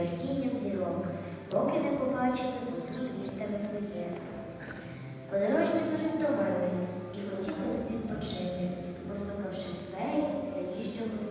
мертінням зірок, поки не побачили посеред міста Вифлеєм. Подорожні дуже втомились і хотіли відпочити, послухавши двері заїжджого.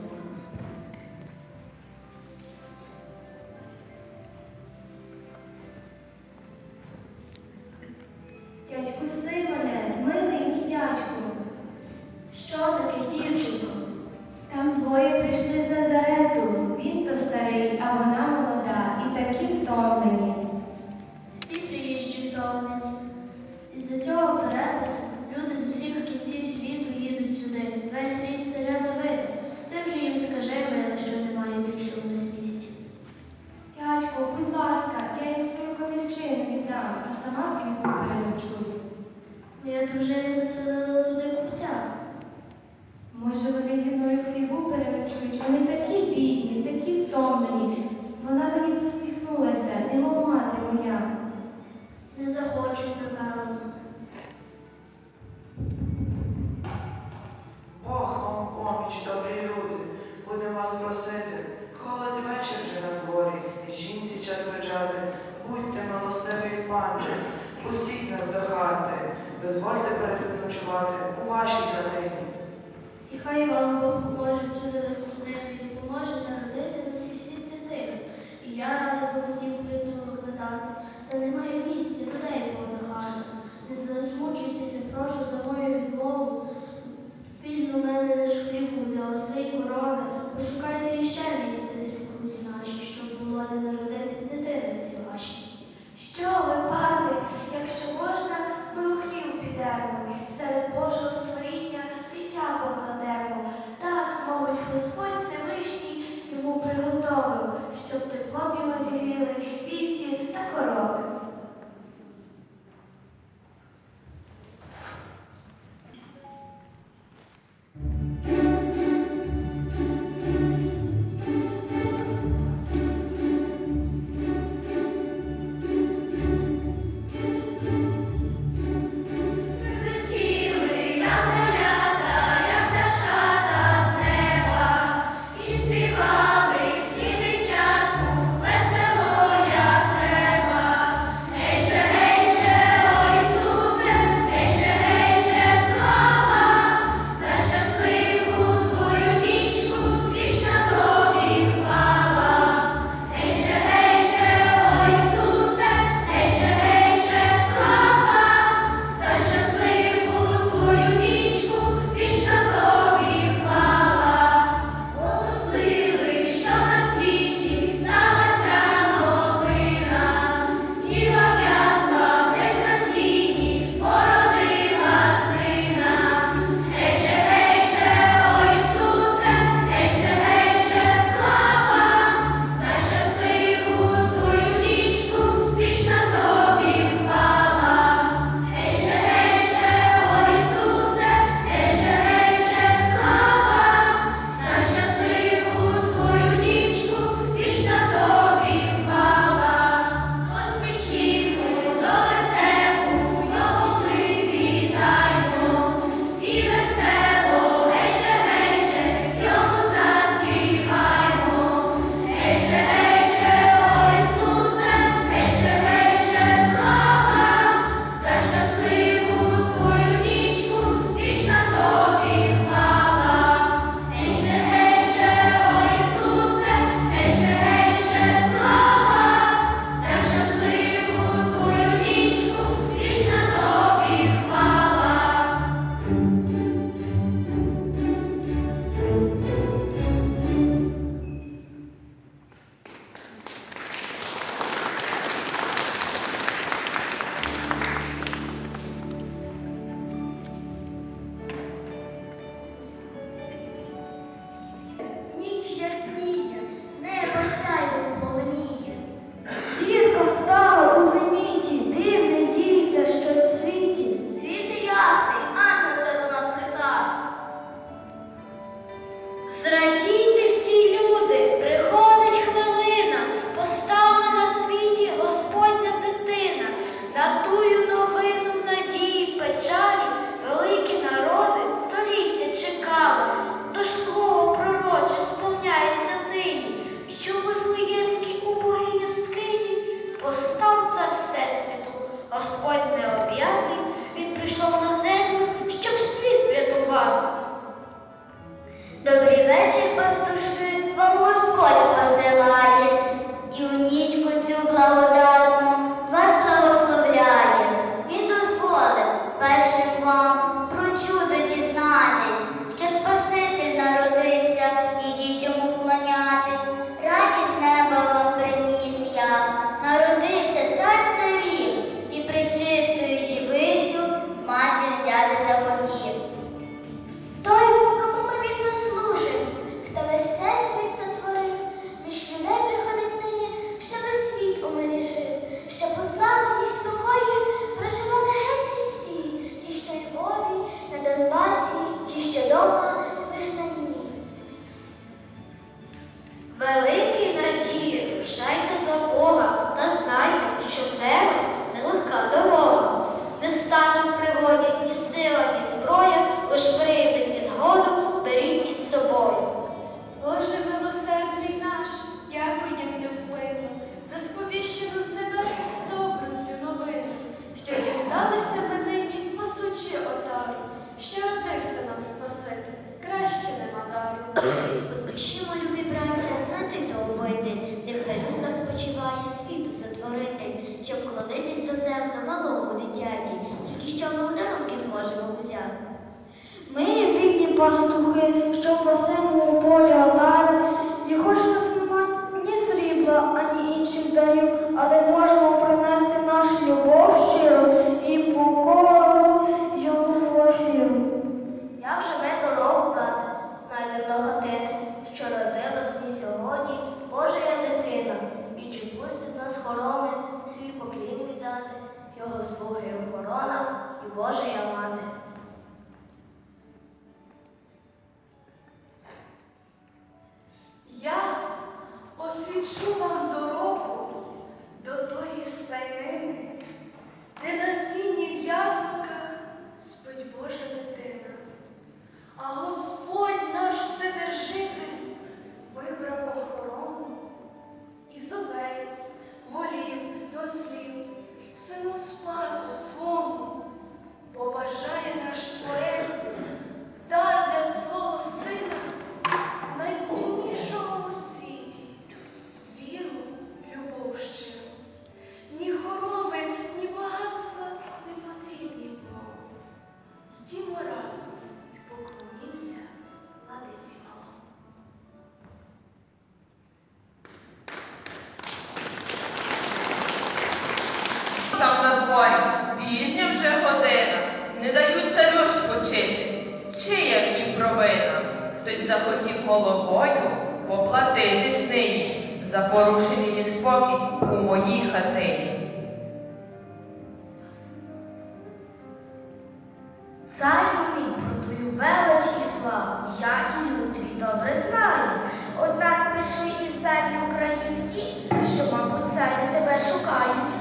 Царю тебе шукають.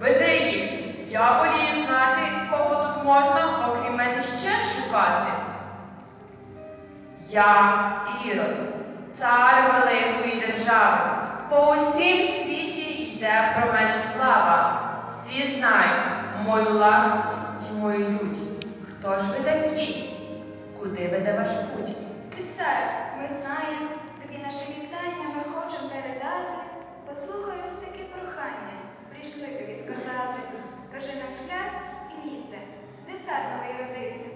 Веди їх, я волію знати, кого тут можна, окрім мене ще шукати. Я Ірод, цар великої держави. По усім світі йде про мене слава. Всі знають мою ласку і мою лють. Хто ж ви такі? Куди веде ваш путь? Ти цар, ми знаємо, тобі наше вітання ми хочемо передати. Послухай ось таке прохання. Прийшли тобі сказати. Кажи нам шлях і місце, де цар новий родився.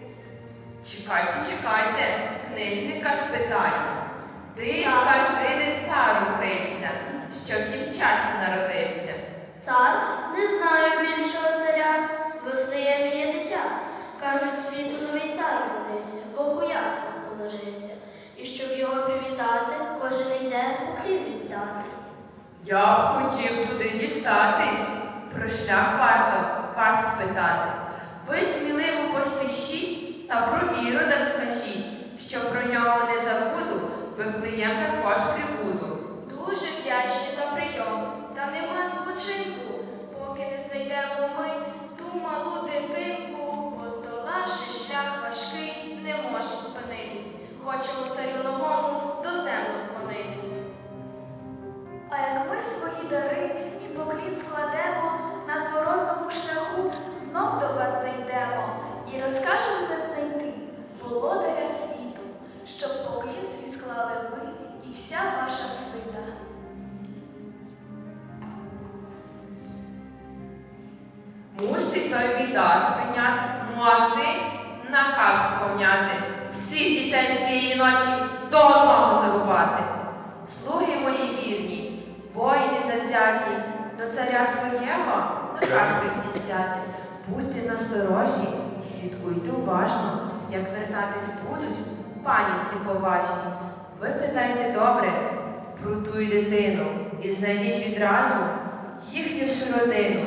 Чекайте, чекайте, книжника спитаю. Ти скажи, де цар укрився, що в тім часі народився. Цар не знаю більшого царя, в Вифлеємі є дитя. Кажуть, світу новий цар родився, Богу ясно положився. І щоб його привітати, кожен йде поклін віддати. Я б хотів туди дістатись, про шлях варто вас спитати. Ви сміливо поспішіть та про Ірода скажіть, що про нього не забуду, Вифлеєм також прибуду. Дуже вдячні за прийом, та нема спочинку, поки не знайдемо ми ту малу дитинку, поздолавши шлях важкий, не можемо спинитись. Хочемо царю новому до землі вклонитись. А як ми свої дари і поклін складемо, наказ взяти. Будьте насторожі і слідкуйте уважно, як вертатись будуть паніці поважні. Ви питайте добре про ту дитину і знайдіть відразу їхню всю родину.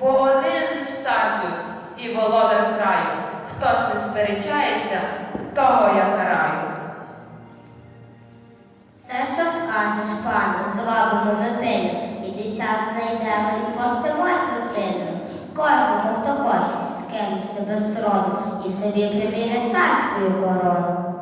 Бо один цар тут і володар краю. Хто з цим сперечається, того я караю. Все, що скажеш, пане, зробимо ми пилю, і дитя знайдемо і постимося. Кожному, хто хоче, скинуть тебе з трону і собі примірять царську корону.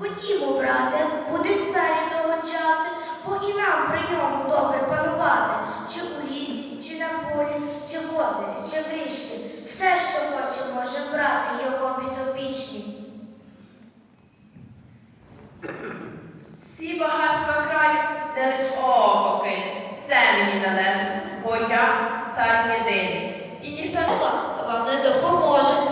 Ходімо, брате, будем царі догоджати, бо і нам при ньому добре панувати. Чи у лісі, чи на полі, чи в озері, чи в річці. Все, що хоче, може брати його підопічні. Всі багатства краю, де лиш око кине, все мені належить, бо я цар єдиний. І ніхто вам не допоможе.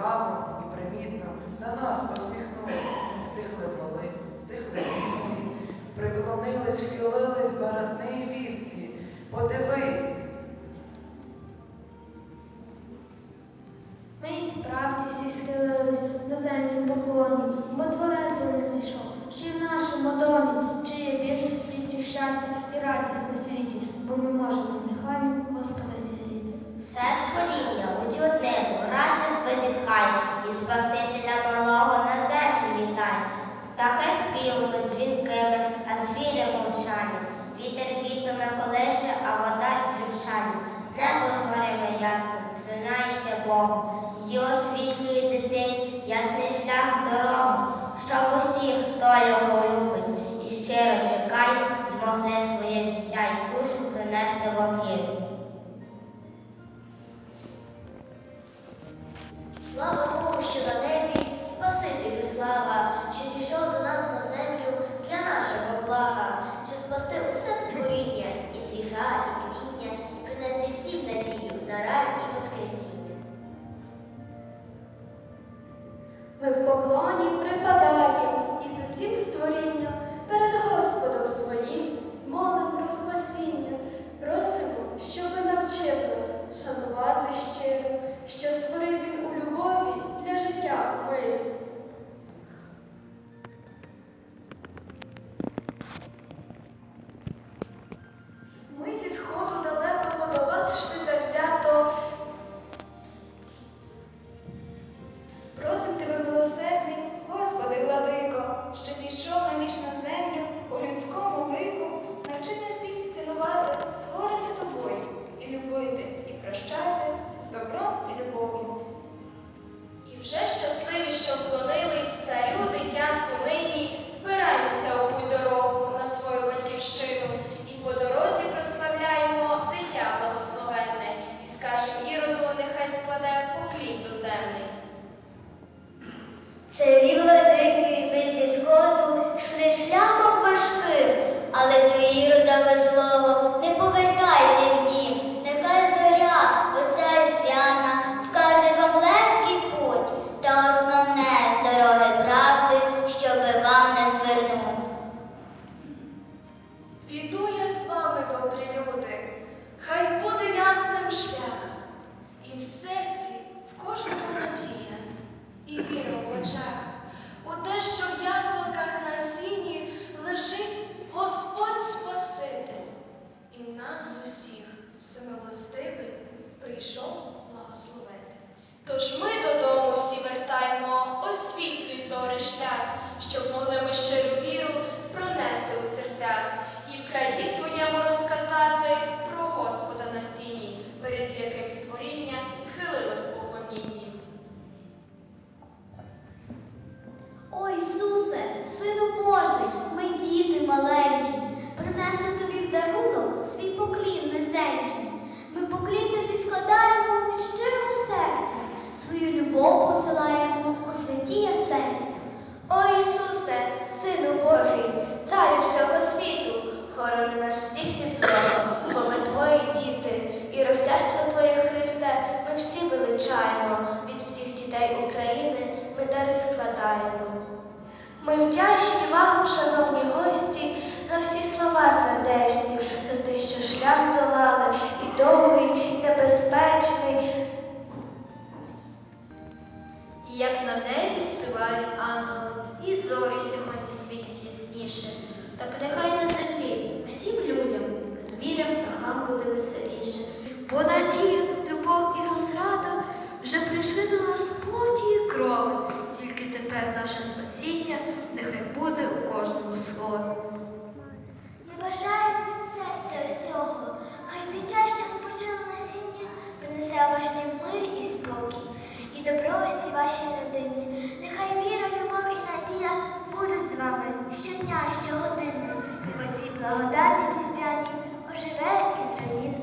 І і примітно до нас посміхнулось. Не стихли воли, стихли вівці, приклонились, вхилились барани і вівці. Подивись. Ми і справді всі схилились до землі поклоні, бо творець до нас зійшов, ще й в нашому домі, чи є більше в світі щастя і радість на світі, бо ми можемо нехай Господа зігріти. Все створіння у одному, радість безітхай, і Спасителя малого на землі вітай. Птахи співами дзвінкими, а звірі мовчані. Вітер вітами колише, а вода дзюрчані. Небо зорями ясним, клинається Богом. Її освітлює дитині, ясний шлях дорогу, щоб усі, хто його любить і щиро чекає, змогли своє життя й душу принести в офір. життя і квітня і принести всім надію на рай і воскресіння. Ми в поклоні припадаємо із усім створінням перед Господом своїм молим про спасіння. Просимо, щоб навчив нас шанувати щиро, що створив він у любові для життя миру. Співають ангели, і зорі сьогодні світять ясніше. Так нехай на землі всім людям, звірям, птахам буде веселіше. Бо надія, любов і розрада вже прийшли до нас плоті і крові. Тільки тепер наше спасіння нехай буде у кожному слові. Ми бажаємо від серця усього, хай дитя, що спочило насіння, принесе ваш мир і спокій, і добро вашій родині. Нехай віра, любов і надія будуть з вами щодня, щогодини, і по цій благодаті різдвяні оживе із руїн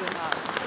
对哈